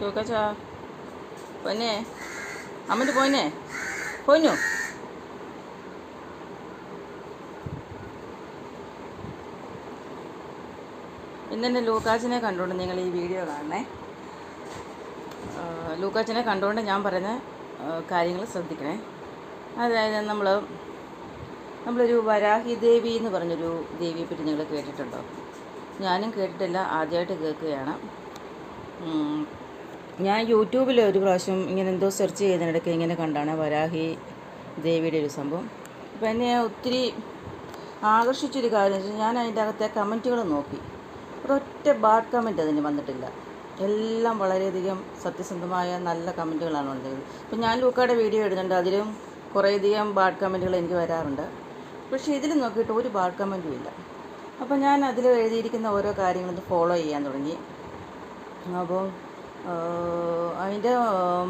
തൂക്കച്ചാ പൊന്നെ പോയിനെ പോയിനു ഇന്നെ ലൂക്കാച്ചിനെ കണ്ടുകൊണ്ട് നിങ്ങൾ ഈ വീഡിയോ കാണണേ. ലൂക്കാച്ചിനെ കണ്ടുകൊണ്ട് ഞാൻ പറയുന്ന കാര്യങ്ങൾ ശ്രദ്ധിക്കണേ. അതായത് നമ്മൾ നമ്മളൊരു വരാഹി ദേവി എന്ന് പറഞ്ഞൊരു ദേവിയെ പറ്റി നിങ്ങൾ കേട്ടിട്ടുണ്ടോ? ഞാനും കേട്ടിട്ടില്ല ആദ്യമായിട്ട് കേൾക്കുകയാണ്. ഞാൻ യൂട്യൂബിൽ ഒരു പ്രാവശ്യം ഇങ്ങനെ എന്തോ സെർച്ച് ചെയ്തതിനിടയ്ക്ക് ഇങ്ങനെ കണ്ടാണ് വരാഹി ദേവിയുടെ ഒരു സംഭവം. അപ്പോൾ എന്നെ ഒത്തിരി ആകർഷിച്ചൊരു കാര്യം വെച്ചാൽ ഞാൻ അതിന്റെ അകത്തെ കമന്റുകൾ നോക്കി. ഒരൊറ്റ ബാഡ് കമന്റ് അതിന് വന്നിട്ടില്ല. എല്ലാം വളരെയധികം സത്യസന്ധമായ നല്ല കമന്റുകളാണ് ഉള്ളത് അപ്പോൾ ഞാൻ ലൂക്കയുടെ വീഡിയോ ഇടുന്നുണ്ട്. അതിലും കുറേയധികം ബാഡ് കമന്റുകൾ എനിക്ക് വരാറുണ്ട്. പക്ഷേ ഇതിൽ നോക്കിയിട്ട് ഒരു ബാഡ് കമന്റും ഇല്ല. അപ്പോൾ ഞാൻ അതിൽ എഴുതിയിരിക്കുന്ന ഓരോ കാര്യങ്ങളും ഫോളോ ചെയ്യാൻ തുടങ്ങി. അപ്പോൾ അതിന്റെ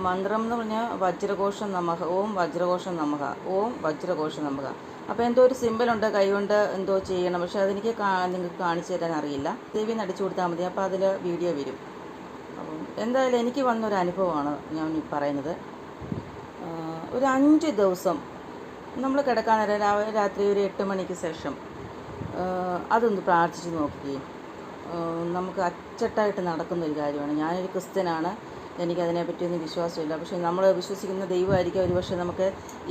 മന്ത്രം എന്ന് പറഞ്ഞാൽ വജ്രഘോഷം നമഹ ഓം വജ്രഘോഷം നമഹ ഓം വജ്രഘോഷം നമഹ അപ്പോൾ എന്തോ ഒരു സിമ്പിളുണ്ട് കൈകൊണ്ട് എന്തോ ചെയ്യണം പക്ഷേ അതെനിക്ക് നിങ്ങൾക്ക് കാണിച്ചു തരാൻ അറിയില്ല. ദേവി നടിച്ചു കൊടുത്താൽ മതി അപ്പോൾ അതിൽ വീഡിയോ വരും. അപ്പം എന്തായാലും എനിക്ക് വന്നൊരു അനുഭവമാണ് ഞാൻ പറയുന്നത്. ഒരു അഞ്ച് ദിവസം നമ്മൾ കിടക്കാൻ നേരം രാവിലെ രാത്രി ഒരു എട്ട് മണിക്ക് ശേഷം അതൊന്ന് പ്രാർത്ഥിച്ച് നോക്കുകയും നമുക്ക് അച്ചട്ടായിട്ട് നടക്കുന്ന ഒരു കാര്യമാണ്. ഞാനൊരു ക്രിസ്ത്യനാണ്. എനിക്കതിനെപ്പറ്റിയൊന്നും വിശ്വാസമില്ല. പക്ഷേ നമ്മൾ വിശ്വസിക്കുന്ന ദൈവമായിരിക്കും ഒരു പക്ഷേ നമുക്ക്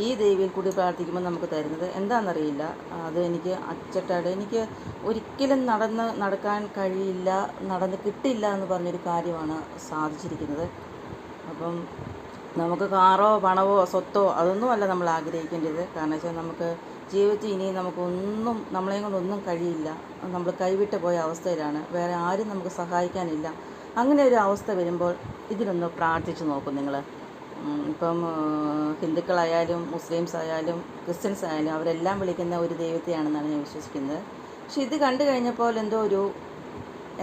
ഈ ദൈവയിൽ കൂടി പ്രാർത്ഥിക്കുമ്പോൾ നമുക്ക് തരുന്നത് എന്താണെന്നറിയില്ല. അത് എനിക്ക് അച്ചട്ടായിട്ട് എനിക്ക് ഒരിക്കലും നടന്ന് നടക്കാൻ കഴിയില്ല നടന്ന് കിട്ടില്ല എന്ന് പറഞ്ഞൊരു കാര്യമാണ് സാധിച്ചിരിക്കുന്നത്. അപ്പം നമുക്ക് കാറോ പണമോ സ്വത്തോ അതൊന്നുമല്ല നമ്മൾ ആഗ്രഹിക്കേണ്ടത്. കാരണം വെച്ചാൽ നമുക്ക് ജീവിതത്തിൽ ഇനി നമുക്കൊന്നും നമ്മളെയും കൊണ്ടൊന്നും കഴിയില്ല. നമ്മൾ കൈവിട്ട് പോയ അവസ്ഥയിലാണ്. വേറെ ആരും നമുക്ക് സഹായിക്കാനില്ല. അങ്ങനെ ഒരു അവസ്ഥ വരുമ്പോൾ ഇതിനൊന്ന് പ്രാർത്ഥിച്ചു നോക്കും നിങ്ങൾ ഇപ്പം ഹിന്ദുക്കളായാലും മുസ്ലിംസ് ആയാലും ക്രിസ്ത്യൻസ് ആയാലും അവരെല്ലാം വിളിക്കുന്ന ഒരു ദൈവത്തെയാണെന്നാണ് ഞാൻ വിശ്വസിക്കുന്നത്. പക്ഷെ ഇത് കണ്ടു കഴിഞ്ഞപ്പോൾ എന്തോ ഒരു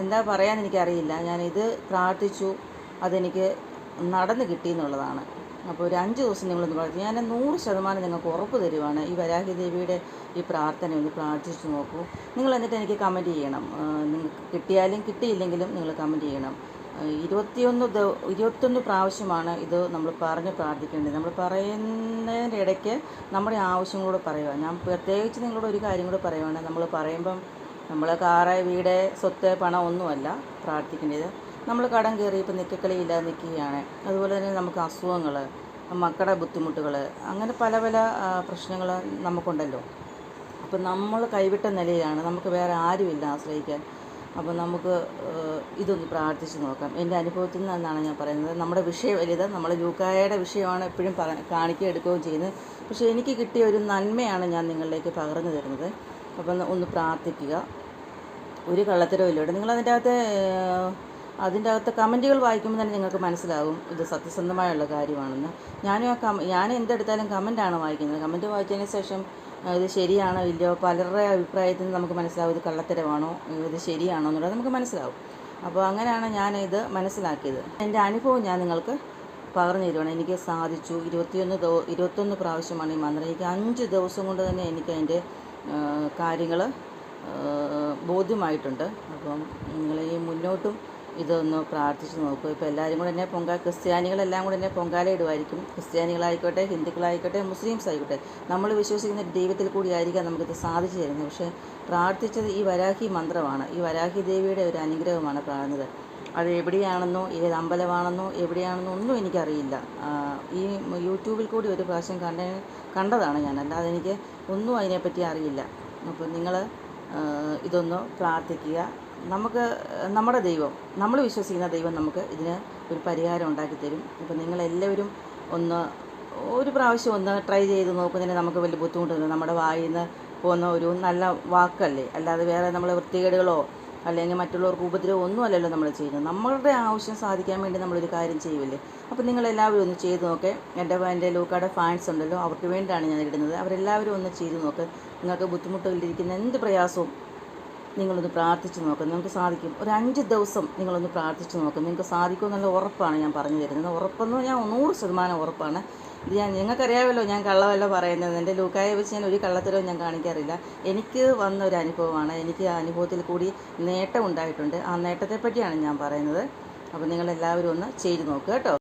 എന്താ പറയാൻ എനിക്കറിയില്ല. ഞാനിത് പ്രാർത്ഥിച്ചു അതെനിക്ക് നടന്നു കിട്ടി എന്നുള്ളതാണ്. അപ്പോൾ ഒരു അഞ്ച് ദിവസം നിങ്ങളൊന്ന് പ്രാർത്ഥിച്ചു ഞാൻ നൂറ് ശതമാനം നിങ്ങൾക്ക് ഉറപ്പ് തരുവാണ്. ഈ വരാഹി ദേവിയുടെ ഈ പ്രാർത്ഥന ഒന്ന് പ്രാർത്ഥിച്ചു നോക്കൂ. നിങ്ങൾ എന്നിട്ട് എനിക്ക് കമന്റ് ചെയ്യണം. നിങ്ങൾക്ക് കിട്ടിയാലും കിട്ടിയില്ലെങ്കിലും നിങ്ങൾ കമന്റ് ചെയ്യണം. ഇരുപത്തിയൊന്ന് ദ- ഇരുപത്തൊന്ന് പ്രാവശ്യമാണ് ഇത് നമ്മൾ പറഞ്ഞ് പ്രാർത്ഥിക്കേണ്ടത്. നമ്മൾ പറയുന്നതിന്റെ ഇടയ്ക്ക് നമ്മുടെ ആവശ്യങ്ങളോട് പറയുക. ഞാൻ പ്രത്യേകിച്ച് നിങ്ങളോട് ഒരു കാര്യം കൂടെ പറയുവാണ്. നമ്മൾ പറയുമ്പം നമ്മൾ കാറ് വീട് സ്വത്ത് പണം ഒന്നുമല്ല പ്രാർത്ഥിക്കേണ്ടത്. നമ്മൾ കടം കയറി ഇപ്പം നിൽക്കക്കളിയില്ലാതെ നിൽക്കുകയാണ് അതുപോലെ തന്നെ നമുക്ക് അസുഖങ്ങൾ മക്കളുടെ ബുദ്ധിമുട്ടുകൾ അങ്ങനെ പല പല പ്രശ്നങ്ങൾ നമുക്കുണ്ടല്ലോ. അപ്പോൾ നമ്മൾ കൈവിട്ട നിലയിലാണ് നമുക്ക് വേറെ ആരുമില്ല ആശ്രയിക്കാൻ. അപ്പോൾ നമുക്ക് ഇതൊന്ന് പ്രാർത്ഥിച്ച് നോക്കാം. എന്റെ അനുഭവത്തിൽ നിന്നാണ് ഞാൻ പറയുന്നത്. നമ്മുടെ വിഷയം വലുത് നമ്മൾ ലൂക്കായയുടെ വിഷയമാണ് എപ്പോഴും പറ കാണിക്കുക എടുക്കുകയും ചെയ്യുന്നത്. പക്ഷേ എനിക്ക് കിട്ടിയ ഒരു നന്മയാണ് ഞാൻ നിങ്ങളിലേക്ക് പകർന്നു തരുന്നത്. അപ്പം ഒന്ന് പ്രാർത്ഥിക്കുക. ഒരു കള്ളത്തരവും ഇല്ല നിങ്ങളതിന്റെ അകത്തെ അതിന്റെ അകത്ത് കമന്റുകൾ വായിക്കുമ്പോൾ തന്നെ നിങ്ങൾക്ക് മനസ്സിലാകും ഇത് സത്യസന്ധമായുള്ള കാര്യമാണെന്ന്. ഞാനും ആ കമ ഞാൻ എന്തെടുത്താലും കമന്റാണ് വായിക്കുന്നത്. കമന്റ് വായിച്ചതിന് ശേഷം ഇത് ശരിയാണോ ഇല്ലയോ പലരുടെ അഭിപ്രായത്തിൽ നിന്ന് നമുക്ക് മനസ്സിലാവും ഇത് കള്ളത്തരമാണോ ഇത് ശരിയാണോ എന്നുള്ളത് നമുക്ക് മനസ്സിലാവും. അപ്പോൾ അങ്ങനെയാണ് ഞാൻ ഇത് മനസ്സിലാക്കിയത്. എന്റെ അനുഭവം ഞാൻ നിങ്ങൾക്ക് പകർന്നു തരുവാണ്. എനിക്ക് സാധിച്ചു. ഇരുപത്തിയൊന്ന് ദോ ഇരുപത്തൊന്ന് പ്രാവശ്യമാണ് ഈ മന്ത്രം. എനിക്ക് അഞ്ച് ദിവസം കൊണ്ട് തന്നെ എനിക്ക് അതിന്റെ കാര്യങ്ങൾ ബോധ്യമായിട്ടുണ്ട്. അപ്പം നിങ്ങൾ മുന്നോട്ടും ഇതൊന്ന് പ്രാർത്ഥിച്ച് നോക്കൂ. ഇപ്പോൾ എല്ലാവരും കൂടെ തന്നെ പൊങ്കാല ക്രിസ്ത്യാനികളെല്ലാം കൂടെ തന്നെ പൊങ്കാല ഇടുമായിരിക്കും ക്രിസ്ത്യാനികളായിക്കോട്ടെ ഹിന്ദുക്കളായിക്കോട്ടെ മുസ്ലിംസ് ആയിക്കോട്ടെ. നമ്മൾ വിശ്വസിക്കുന്ന ദൈവത്തിൽ കൂടി ആയിരിക്കാം നമുക്കിത് സാധിച്ചു തരുന്നത്. പക്ഷേ പ്രാർത്ഥിച്ചത് ഈ വരാഹി മന്ത്രമാണ്. ഈ വരാഹി ദേവിയുടെ ഒരു അനുഗ്രഹമാണ് പറയുന്നത് അത് എവിടെയാണെന്നോ ഏത് അമ്പലമാണെന്നോ എവിടെയാണെന്നോ ഒന്നും എനിക്കറിയില്ല. ഈ യൂട്യൂബിൽ കൂടി ഒരു പ്രാവശ്യം കണ്ട കണ്ടതാണ് ഞാൻ. അല്ലാതെ എനിക്ക് ഒന്നും അതിനെപ്പറ്റി അറിയില്ല. അപ്പോൾ നിങ്ങൾ ഇതൊന്ന് പ്രാർത്ഥിക്കുക. നമുക്ക് നമ്മുടെ ദൈവം നമ്മൾ വിശ്വസിക്കുന്ന ദൈവം നമുക്ക് ഇതിന് ഒരു പരിഹാരം ഉണ്ടാക്കി തരും. അപ്പോൾ നിങ്ങളെല്ലാവരും ഒന്ന് ഒരു പ്രാവശ്യം ഒന്ന് ട്രൈ ചെയ്ത് നോക്കുന്നതിന് നമുക്ക് വലിയ ബുദ്ധിമുട്ടൊന്നും നമ്മുടെ വായിൽ നിന്ന് പോകുന്ന ഒരു നല്ല വാക്കല്ലേ? അല്ലാതെ വേറെ നമ്മൾ വൃത്തികേടുകളോ അല്ലെങ്കിൽ മറ്റുള്ളവർക്ക് ഉപദ്രവം ഒന്നും അല്ലല്ലോ നമ്മൾ ചെയ്യുന്നത്. നമ്മളുടെ ആവശ്യം സാധിക്കാൻ വേണ്ടി നമ്മളൊരു കാര്യം ചെയ്യുമല്ലേ അപ്പോൾ നിങ്ങളെല്ലാവരും ഒന്ന് ചെയ്ത് നോക്ക്. എന്റെ എന്റെ ലൂക്കാടെ ഫാൻസ് ഉണ്ടല്ലോ. അവർക്ക് വേണ്ടിയാണ് ഞാൻ ഇടുന്നത്. അവരെല്ലാവരും ഒന്ന് ചെയ്ത് നോക്ക്. നിങ്ങൾക്ക് ബുദ്ധിമുട്ടുകളിലിരിക്കുന്ന എന്ത് പ്രയാസവും നിങ്ങളൊന്ന് പ്രാർത്ഥിച്ച് നോക്കുക നിങ്ങൾക്ക് സാധിക്കും. ഒരു അഞ്ച് ദിവസം നിങ്ങളൊന്ന് പ്രാർത്ഥിച്ച് നോക്കുക നിങ്ങൾക്ക് സാധിക്കും എന്നുള്ള ഉറപ്പാണ് ഞാൻ പറഞ്ഞു തരുന്നത്. ഉറപ്പെന്ന് ഞാൻ നൂറ് ശതമാനം ഉറപ്പാണ്. ഇത് ഞാൻ നിങ്ങൾക്കറിയാമല്ലോ ഞാൻ കള്ളമല്ല പറയുന്നത്. എന്റെ ലൂക്കായെ വെച്ച് ഞാൻ ഒരു കള്ളത്തരവും ഞാൻ കാണിക്കാറില്ല. എനിക്ക് വന്ന ഒരു അനുഭവമാണ്. എനിക്ക് ആ അനുഭവത്തിൽ കൂടി നേട്ടം ഉണ്ടായിട്ടുണ്ട്. ആ നേട്ടത്തെ പറ്റിയാണ് ഞാൻ പറയുന്നത്. അപ്പോൾ നിങ്ങളെല്ലാവരും ഒന്ന് ചെയ്ത് നോക്കുക കേട്ടോ.